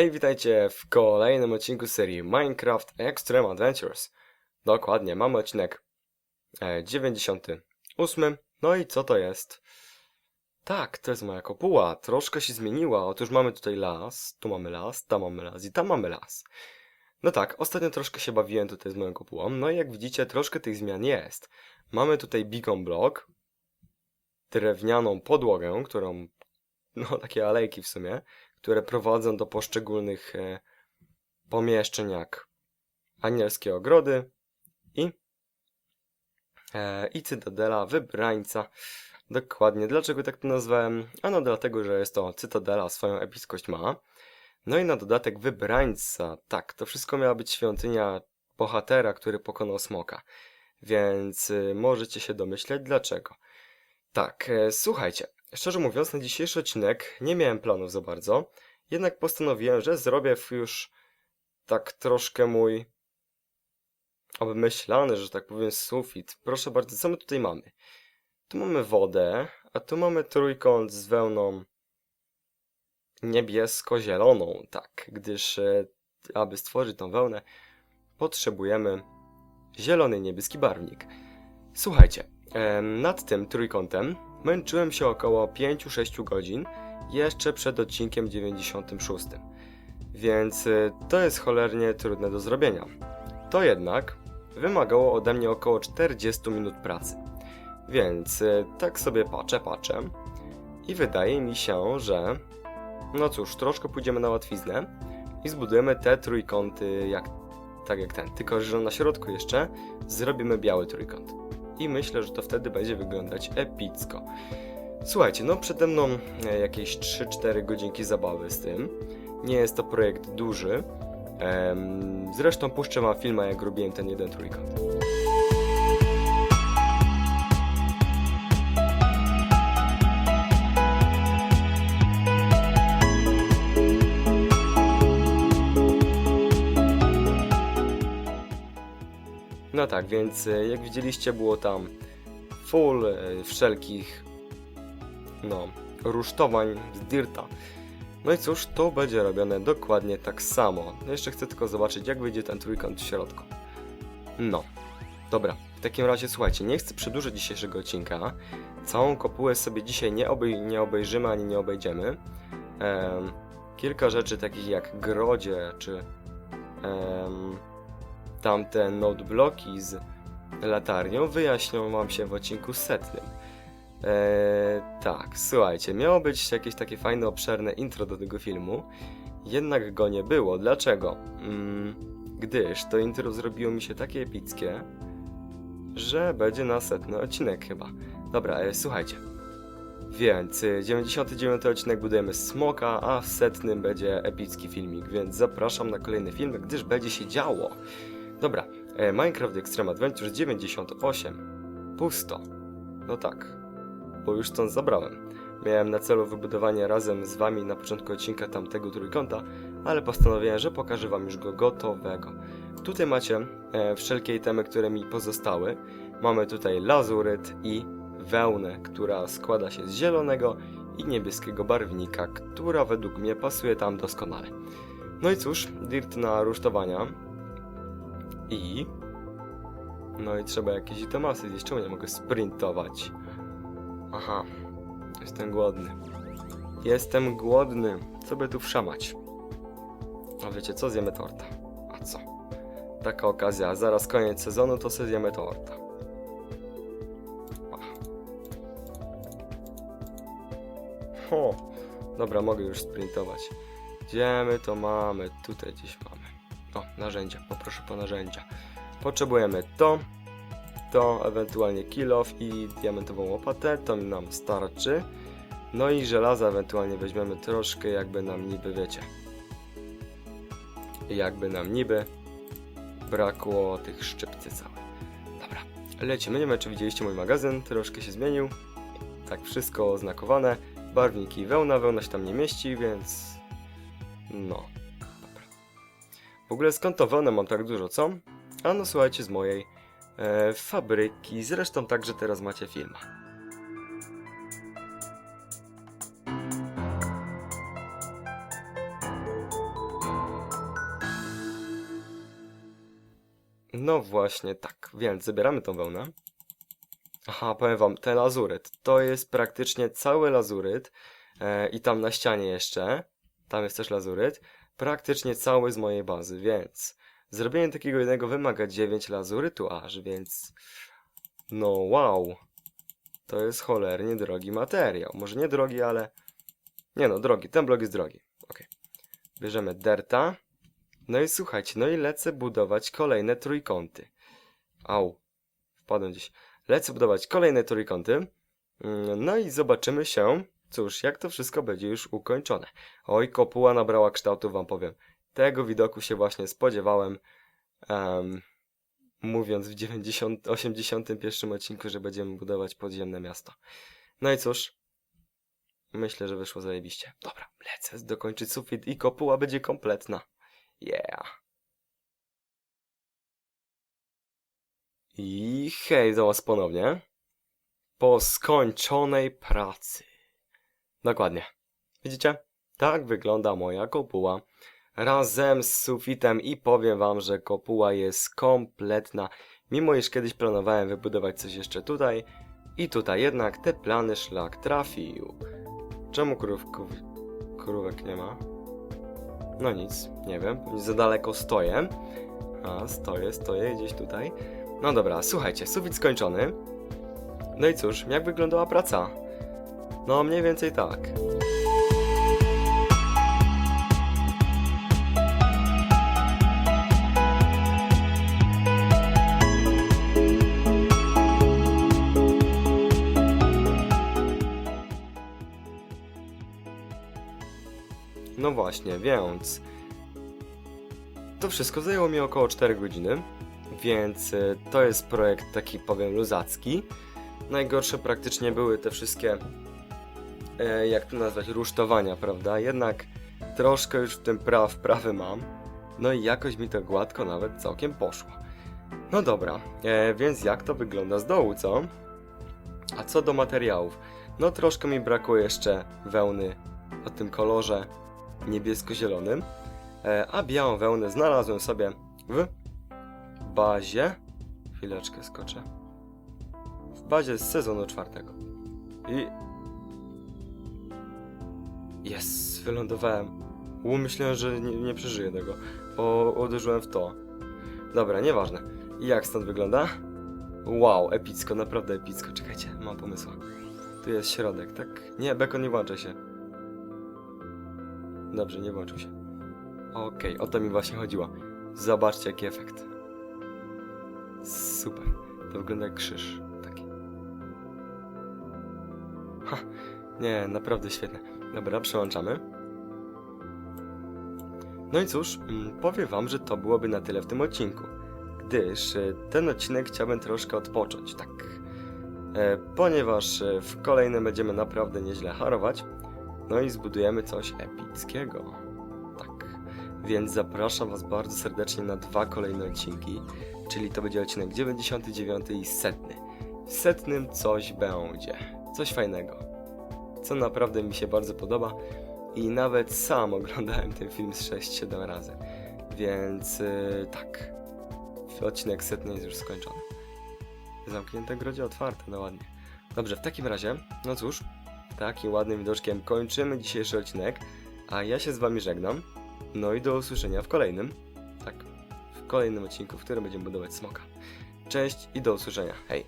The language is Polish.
Hej, witajcie w kolejnym odcinku serii Minecraft Extreme Adventures. Dokładnie, mamy odcinek e, 98. No i co to jest? Tak, to jest moja kopuła. Troszkę się zmieniła. Otóż mamy tutaj las, tu mamy las, tam mamy las i tam mamy las. No tak, ostatnio troszkę się bawiłem tutaj z moją kopułą. No i jak widzicie, troszkę tych zmian jest. Mamy tutaj beacon block, drewnianą podłogę, którą, no takie alejki w sumie, które prowadzą do poszczególnych e, pomieszczeń, jak anielskie ogrody i, e, i cytadela wybrańca. Dokładnie. Dlaczego tak to nazwałem? Ano dlatego, że jest to cytadela, swoją epickość ma. No i na dodatek wybrańca. Tak, to wszystko miała być świątynia bohatera, który pokonał smoka. Więc y, możecie się domyśleć dlaczego. Tak, e, słuchajcie, szczerze mówiąc, na dzisiejszy odcinek nie miałem planów za bardzo, jednak postanowiłem, że zrobię już tak troszkę mój obmyślany, że tak powiem, sufit. Proszę bardzo, co my tutaj mamy? Tu mamy wodę, a tu mamy trójkąt z wełną niebiesko-zieloną, tak, gdyż e, aby stworzyć tą wełnę potrzebujemy zielony niebieski barwnik. Słuchajcie, nad tym trójkątem męczyłem się około 5-6 godzin jeszcze przed odcinkiem 96. Więc y, to jest cholernie trudne do zrobienia. To jednak wymagało ode mnie około 40 minut pracy. Więc y, tak sobie patrzę, patrzę i wydaje mi się, że no cóż, troszkę pójdziemy na łatwiznę i zbudujemy te trójkąty jak, tak jak ten, tylko że na środku jeszcze zrobimy biały trójkąt. I myślę, że to wtedy będzie wyglądać epicko. Słuchajcie, no przede mną e, jakieś 3-4 godzinki zabawy z tym. Nie jest to projekt duży. Zresztą puszczę wam filma, jak robiłem ten jeden trójkąt. No tak, więc e, jak widzieliście, było tam full e, wszelkich no, rusztowań z dirta. No i cóż, to będzie robione dokładnie tak samo. No jeszcze chcę tylko zobaczyć, jak wyjdzie ten trójkąt w środku. No, dobra. W takim razie słuchajcie, nie chcę przedłużyć dzisiejszego odcinka. Całą kopułę sobie dzisiaj nie, obej nie obejrzymy ani nie obejdziemy. Em, kilka rzeczy takich jak grodzie, czy em, tamte notebloki z latarnią wyjaśnią wam się w odcinku setnym. Eee, tak, słuchajcie, miało być jakieś takie fajne, obszerne intro do tego filmu, jednak go nie było. Dlaczego? Mm, gdyż to intro zrobiło mi się takie epickie, że będzie na setny odcinek chyba. Dobra, e, słuchajcie. Więc e, 99 odcinek budujemy smoka, a w setnym będzie epicki filmik, więc zapraszam na kolejny film, gdyż będzie się działo. Dobra, e, Minecraft Extreme Adventures 98. Pusto. No tak, bo już stąd zabrałem. Miałem na celu wybudowanie razem z wami na początku odcinka tamtego trójkąta, ale postanowiłem, że pokażę wam już go gotowego. Tutaj macie e, wszelkie itemy, które mi pozostały. Mamy tutaj lazuryt i wełnę, która składa się z zielonego i niebieskiego barwnika, która według mnie pasuje tam doskonale. No i cóż, dirt na rusztowania. I... No i trzeba jakieś itemasy zjeść, czemu nie mogę sprintować? Aha, jestem głodny. Jestem głodny. Co by tu wszamać? A wiecie co? Zjemy torta. A co? Taka okazja. Zaraz koniec sezonu, to sobie zjemy torta. Ho! Dobra, mogę już sprintować. Gdzie my to mamy? Tutaj gdzieś. Narzędzia. Poproszę po narzędzia. Potrzebujemy to, to ewentualnie kill off i diamentową łopatę, to nam starczy. No i żelaza ewentualnie weźmiemy troszkę, jakby nam niby wiecie. Jakby nam niby brakło tych szczypcy całe. Dobra, lecimy. Nie wiem, czy widzieliście mój magazyn, troszkę się zmienił. Tak, wszystko oznakowane. Barwniki wełna, wełna się tam nie mieści, więc... No. W ogóle skąd to wełnę mam tak dużo, co? A no słuchajcie, z mojej e, fabryki. Zresztą także teraz macie film. No właśnie, tak. Więc zabieramy tą wełnę. Aha, powiem wam, ten lazuryt. To jest praktycznie cały lazuryt. E, I tam na ścianie jeszcze. Tam jest też lazuryt praktycznie cały z mojej bazy, więc zrobienie takiego jednego wymaga 9 lazurytu aż, więc no wow, to jest cholernie drogi materiał. Może nie drogi, ale nie no, drogi, ten blok jest drogi. Ok. Bierzemy derta. No i słuchajcie, no i lecę budować kolejne trójkąty. Au, wpadłem gdzieś. Lecę budować kolejne trójkąty. Mm, No i zobaczymy się, cóż, jak to wszystko będzie już ukończone. Oj, kopuła nabrała kształtu, wam powiem. Tego widoku się właśnie spodziewałem, em, mówiąc w 90, 81 odcinku, że będziemy budować podziemne miasto. No i cóż, myślę, że wyszło zajebiście. Dobra, lecę dokończyć sufit i kopuła będzie kompletna. Yeah. I hej do was ponownie. Po skończonej pracy. Dokładnie. Widzicie? Tak wygląda moja kopuła. Razem z sufitem i powiem wam, że kopuła jest kompletna. Mimo iż kiedyś planowałem wybudować coś jeszcze tutaj i tutaj, jednak te plany szlak trafił. Czemu krówków, krówek nie ma? No nic, nie wiem, za daleko stoję. A, stoję, stoję gdzieś tutaj. No dobra, słuchajcie, sufit skończony. No i cóż, jak wyglądała praca? No, mniej więcej tak. No właśnie, więc to wszystko zajęło mi około 4 godziny, więc y, to jest projekt taki powiem luzacki. Najgorsze praktycznie były te wszystkie, jak to nazwać, rusztowania, prawda? Jednak troszkę już w tym pra wprawy mam, no i jakoś mi to gładko nawet całkiem poszło. No dobra, e, więc jak to wygląda z dołu, co? A co do materiałów, no troszkę mi brakuje jeszcze wełny o tym kolorze niebiesko-zielonym, e, a białą wełnę znalazłem sobie w bazie. Chwileczkę skoczę. W bazie z sezonu czwartego. I. Jest, wylądowałem. U, myślałem, że nie, nie przeżyję tego, bo uderzyłem w to. Dobra, nieważne. Jak stąd wygląda? Wow, epicko, naprawdę epicko. Czekajcie, mam pomysł. Tu jest środek, tak? Nie, bekon nie włącza się. Dobrze, nie włączył się. Okej, o to mi właśnie chodziło. Zobaczcie, jaki efekt. Super. To wygląda jak krzyż. Taki. Ha, nie, naprawdę świetne. Dobra, przełączamy. No i cóż, mm, powiem wam, że to byłoby na tyle w tym odcinku. Gdyż e, ten odcinek chciałbym troszkę odpocząć, tak. E, ponieważ e, w kolejnym będziemy naprawdę nieźle harować. No i zbudujemy coś epickiego. Tak. Więc zapraszam Was bardzo serdecznie na dwa kolejne odcinki, czyli to będzie odcinek 99 i setny. W setnym coś będzie. Coś fajnego. Co naprawdę mi się bardzo podoba i nawet sam oglądałem ten film z 6-7 razy. Więc yy, tak. Odcinek setny jest już skończony. Zamknięte grodzie otwarte, no ładnie. Dobrze, w takim razie, no cóż, takim ładnym widoczkiem kończymy dzisiejszy odcinek, a ja się z wami żegnam. No i do usłyszenia w kolejnym. Tak, w kolejnym odcinku, w którym będziemy budować smoka. Cześć i do usłyszenia. Hej.